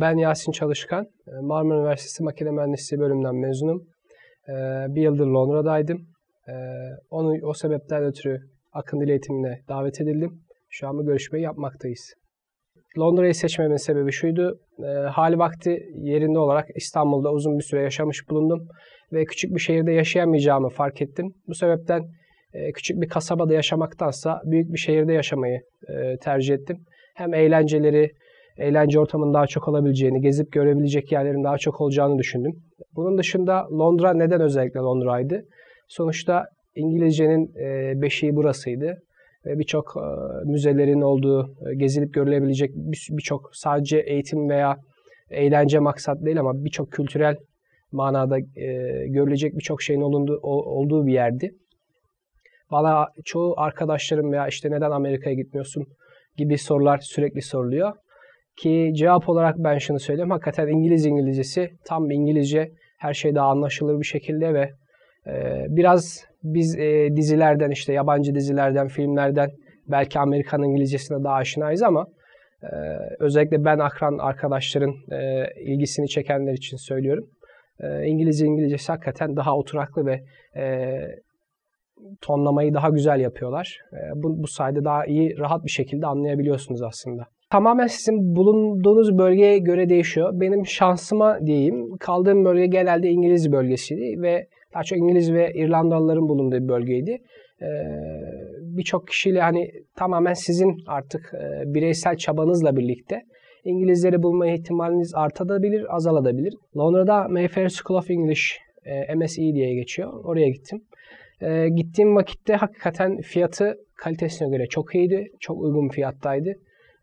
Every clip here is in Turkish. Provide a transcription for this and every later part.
Ben Yasin Çalışkan, Marmara Üniversitesi Makine Mühendisliği bölümünden mezunum. Ee, bir yıldır Londra'daydım. Ee, onu o sebepten ötürü akın dil eğitimine davet edildim. Şu an bu görüşmeyi yapmaktayız. Londra'yı seçmemin sebebi şuydu. E, hali vakti yerinde olarak İstanbul'da uzun bir süre yaşamış bulundum. Ve küçük bir şehirde yaşayamayacağımı fark ettim. Bu sebepten e, küçük bir kasabada yaşamaktansa büyük bir şehirde yaşamayı e, tercih ettim. Hem eğlenceleri, eğlence ortamının daha çok olabileceğini, gezip görebilecek yerlerin daha çok olacağını düşündüm. Bunun dışında Londra neden özellikle Londra'ydı? Sonuçta İngilizcenin e, beşiği burasıydı ve birçok e, müzelerin olduğu, e, gezilip görülebilecek birçok sadece eğitim veya eğlence maksat değil ama birçok kültürel manada görülecek birçok şeyin olunduğu, olduğu bir yerdi. Bana çoğu arkadaşlarım veya işte neden Amerika'ya gitmiyorsun gibi sorular sürekli soruluyor. Ki cevap olarak ben şunu söyleyeyim. Hakikaten İngiliz İngilizcesi tam İngilizce her şey daha anlaşılır bir şekilde ve e, biraz biz e, dizilerden işte yabancı dizilerden, filmlerden belki Amerikan İngilizcesine daha aşinayız ama e, özellikle ben akran arkadaşların e, ilgisini çekenler için söylüyorum. E, İngiliz İngilizcesi hakikaten daha oturaklı ve e, tonlamayı daha güzel yapıyorlar. E, bu, bu sayede daha iyi, rahat bir şekilde anlayabiliyorsunuz aslında. Tamamen sizin bulunduğunuz bölgeye göre değişiyor. Benim şansıma diyeyim, kaldığım bölge genelde İngiliz bölgesiydi ve daha çok İngiliz ve İrlandalıların bulunduğu bir bölgeydi. Ee, Birçok kişiyle hani tamamen sizin artık e, bireysel çabanızla birlikte İngilizleri bulma ihtimaliniz artabilir, azalabilir. Londra'da Mayfair School of English e, MSE diye geçiyor. Oraya gittim. E, gittiğim vakitte hakikaten fiyatı kalitesine göre çok iyiydi. Çok uygun fiyattaydı.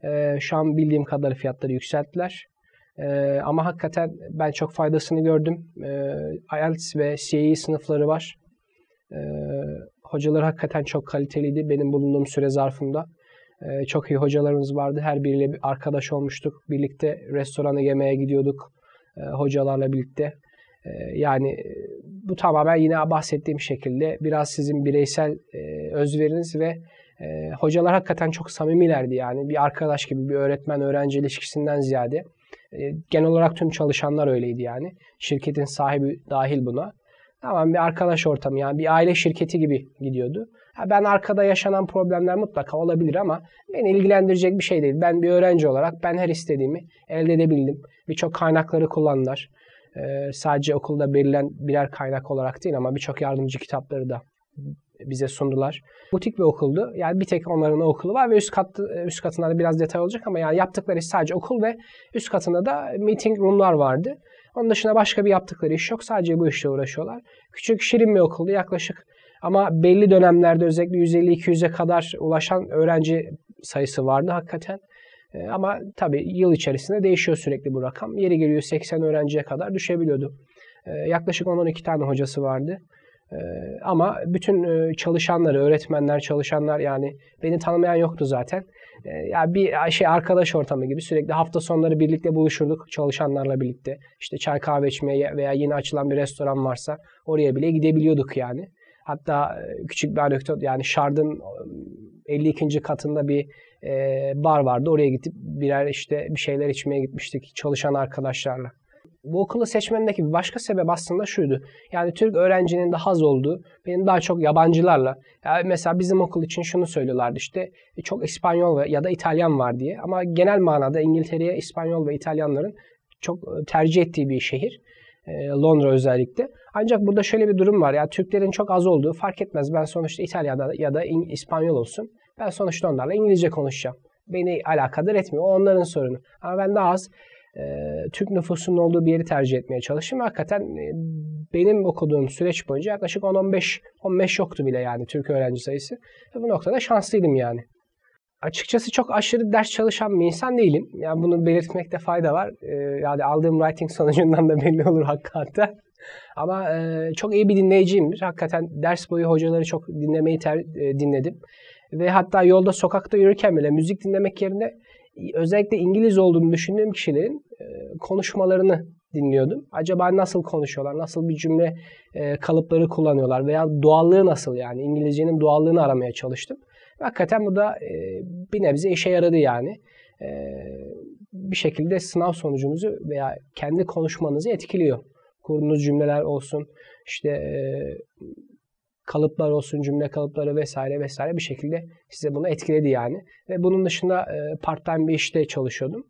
E, şu an bildiğim kadar fiyatları yükselttiler. E, ama hakikaten ben çok faydasını gördüm. E, IELTS ve CAE sınıfları var. E, hocalar hakikaten çok kaliteliydi benim bulunduğum süre zarfında. E, çok iyi hocalarımız vardı. Her biriyle bir arkadaş olmuştuk. Birlikte restorana yemeğe gidiyorduk e, hocalarla birlikte. E, yani bu tamamen yine bahsettiğim şekilde biraz sizin bireysel e, özveriniz ve e, hocalar hakikaten çok samimilerdi yani. Bir arkadaş gibi bir öğretmen-öğrenci ilişkisinden ziyade e, genel olarak tüm çalışanlar öyleydi yani. Şirketin sahibi dahil buna. Tamam bir arkadaş ortamı yani bir aile şirketi gibi gidiyordu. Ha, ben arkada yaşanan problemler mutlaka olabilir ama beni ilgilendirecek bir şey değil. Ben bir öğrenci olarak ben her istediğimi elde edebildim. Birçok kaynakları kullandılar. Ee, sadece okulda verilen birer kaynak olarak değil ama birçok yardımcı kitapları da bize sundular. Butik bir okuldu. Yani bir tek onların okulu var ve üst kat üst katında da biraz detay olacak ama yani yaptıkları sadece okul ve üst katında da meeting room'lar vardı. Onun dışında başka bir yaptıkları iş yok. Sadece bu işle uğraşıyorlar. Küçük şirin bir okuldu yaklaşık ama belli dönemlerde özellikle 150-200'e kadar ulaşan öğrenci sayısı vardı hakikaten. Ee, ama tabii yıl içerisinde değişiyor sürekli bu rakam. Yeri geliyor 80 öğrenciye kadar düşebiliyordu. Ee, yaklaşık 10-12 tane hocası vardı. Ee, ama bütün e, çalışanları, öğretmenler, çalışanlar yani beni tanımayan yoktu zaten. Ee, ya bir şey arkadaş ortamı gibi sürekli hafta sonları birlikte buluşurduk çalışanlarla birlikte. İşte çay kahve içmeye veya yeni açılan bir restoran varsa oraya bile gidebiliyorduk yani. Hatta e, küçük bir anekdot yani Shard'ın 52. katında bir e, bar vardı. Oraya gidip birer işte bir şeyler içmeye gitmiştik çalışan arkadaşlarla bu okulu seçmemdeki bir başka sebep aslında şuydu. Yani Türk öğrencinin daha az olduğu, benim daha çok yabancılarla. Yani mesela bizim okul için şunu söylüyorlardı işte e, çok İspanyol ya da İtalyan var diye. Ama genel manada İngiltere'ye İspanyol ve İtalyanların çok e, tercih ettiği bir şehir. E, Londra özellikle. Ancak burada şöyle bir durum var. Ya Türklerin çok az olduğu fark etmez. Ben sonuçta İtalya'da ya da İspanyol olsun. Ben sonuçta onlarla İngilizce konuşacağım. Beni alakadar etmiyor. O onların sorunu. Ama ben daha az e, Türk nüfusunun olduğu bir yeri tercih etmeye çalıştım. Hakikaten e, benim okuduğum süreç boyunca yaklaşık 10-15 15 yoktu bile yani Türk öğrenci sayısı. Ve bu noktada şanslıydım yani. Açıkçası çok aşırı ders çalışan bir insan değilim. Yani bunu belirtmekte fayda var. Ee, yani aldığım writing sonucundan da belli olur hakikaten. Ama e, çok iyi bir dinleyiciyimdir. Hakikaten ders boyu hocaları çok dinlemeyi ter, e, dinledim. Ve hatta yolda sokakta yürürken bile müzik dinlemek yerine özellikle İngiliz olduğunu düşündüğüm kişilerin e, konuşmalarını dinliyordum. Acaba nasıl konuşuyorlar, nasıl bir cümle e, kalıpları kullanıyorlar veya doğallığı nasıl yani İngilizcenin doğallığını aramaya çalıştım. Hakikaten bu da e, bir nebze işe yaradı yani. bir şekilde sınav sonucunuzu veya kendi konuşmanızı etkiliyor. Kurduğunuz cümleler olsun, işte kalıplar olsun, cümle kalıpları vesaire vesaire bir şekilde size bunu etkiledi yani. Ve bunun dışında e, part time bir işte çalışıyordum.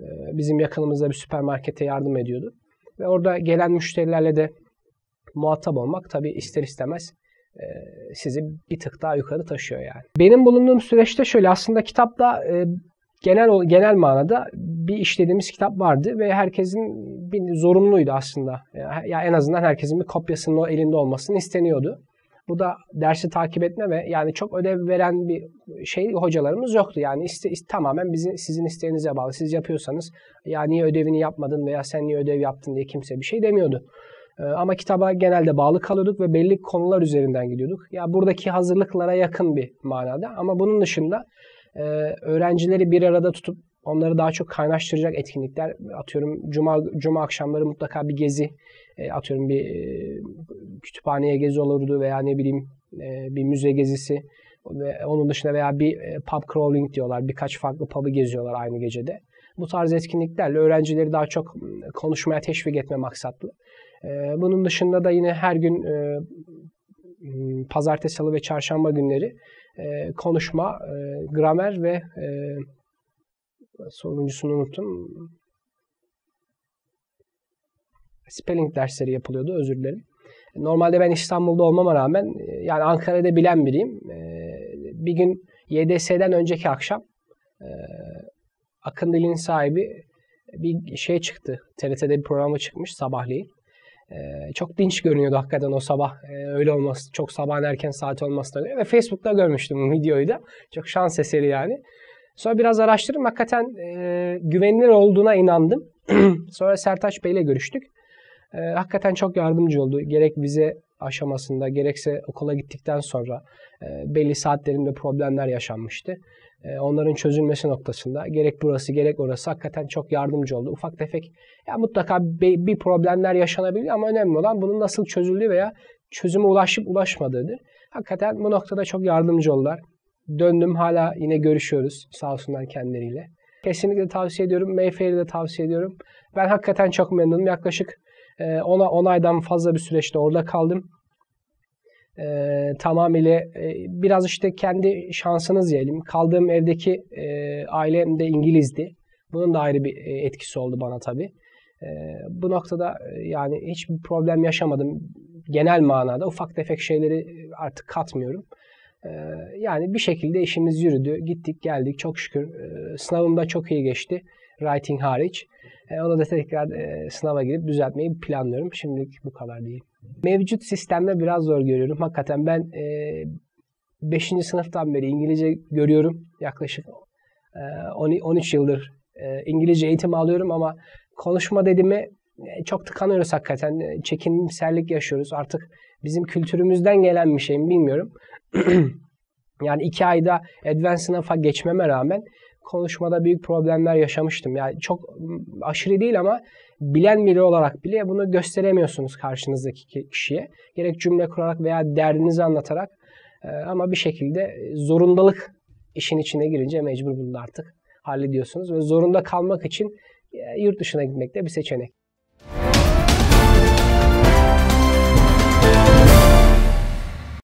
E, bizim yakınımızda bir süpermarkete yardım ediyordu. Ve orada gelen müşterilerle de muhatap olmak tabii ister istemez e, sizi bir tık daha yukarı taşıyor yani. Benim bulunduğum süreçte şöyle aslında kitapta e, genel genel manada bir işlediğimiz kitap vardı ve herkesin bir zorunluydu aslında. Ya en azından herkesin bir kopyasının elinde olmasını isteniyordu. Bu da dersi takip etme ve yani çok ödev veren bir şey hocalarımız yoktu. Yani iste, iste, tamamen bizim, sizin isteğinize bağlı. Siz yapıyorsanız ya niye ödevini yapmadın veya sen niye ödev yaptın diye kimse bir şey demiyordu. Ee, ama kitaba genelde bağlı kalıyorduk ve belli konular üzerinden gidiyorduk. Ya buradaki hazırlıklara yakın bir manada ama bunun dışında e, öğrencileri bir arada tutup onları daha çok kaynaştıracak etkinlikler atıyorum cuma cuma akşamları mutlaka bir gezi e, atıyorum bir e, kütüphaneye gezi olurdu veya ne bileyim e, bir müze gezisi ve onun dışında veya bir e, pub crawling diyorlar. Birkaç farklı pub'ı geziyorlar aynı gecede. Bu tarz etkinliklerle öğrencileri daha çok konuşmaya teşvik etme maksatlı. E, bunun dışında da yine her gün e, pazartesi, salı ve çarşamba günleri e, konuşma, e, gramer ve e, sonuncusunu unuttum. Spelling dersleri yapılıyordu, özür dilerim. Normalde ben İstanbul'da olmama rağmen e, yani Ankara'da bilen biriyim. E, bir gün YDS'den önceki akşam e, Akın Dil'in sahibi bir şey çıktı. TRT'de bir programı çıkmış sabahleyin. Çok dinç görünüyordu hakikaten o sabah. Öyle olması, çok sabah erken saat olmasına göre. Ve Facebook'ta görmüştüm videoyu da. Çok şans eseri yani. Sonra biraz araştırdım. Hakikaten güvenilir olduğuna inandım. Sonra Sertaç Bey ile görüştük e, hakikaten çok yardımcı oldu. Gerek vize aşamasında gerekse okula gittikten sonra e, belli saatlerinde problemler yaşanmıştı. E, onların çözülmesi noktasında gerek burası gerek orası hakikaten çok yardımcı oldu. Ufak tefek ya mutlaka bir, bir problemler yaşanabiliyor ama önemli olan bunun nasıl çözüldüğü veya çözüme ulaşıp ulaşmadığıdır. Hakikaten bu noktada çok yardımcı oldular. Döndüm hala yine görüşüyoruz sağ olsunlar kendileriyle. Kesinlikle tavsiye ediyorum. Mayfair'i de tavsiye ediyorum. Ben hakikaten çok memnunum. Yaklaşık e, ona 10 aydan fazla bir süreçte orada kaldım. E, tamamıyla e, biraz işte kendi şansınız diyelim. Kaldığım evdeki e, ailem de İngilizdi. Bunun da ayrı bir e, etkisi oldu bana tabii. E, bu noktada e, yani hiçbir problem yaşamadım. Genel manada ufak tefek şeyleri artık katmıyorum. E, yani bir şekilde işimiz yürüdü. Gittik geldik çok şükür. E, sınavım da çok iyi geçti. Writing hariç. E, onu da tekrar e, sınava girip düzeltmeyi planlıyorum. Şimdilik bu kadar değil. Mevcut sistemde biraz zor görüyorum. Hakikaten ben e, 5. sınıftan beri İngilizce görüyorum. Yaklaşık e, 13 yıldır e, İngilizce eğitim alıyorum ama konuşma dediğimi e, çok tıkanıyoruz hakikaten. Çekinimsellik yaşıyoruz. Artık bizim kültürümüzden gelen bir şey mi bilmiyorum. yani iki ayda advanced sınıfa geçmeme rağmen konuşmada büyük problemler yaşamıştım. Yani çok aşırı değil ama bilen biri olarak bile bunu gösteremiyorsunuz karşınızdaki kişiye. Gerek cümle kurarak veya derdinizi anlatarak ama bir şekilde zorundalık işin içine girince mecbur bunu artık hallediyorsunuz ve zorunda kalmak için yurt dışına gitmek de bir seçenek.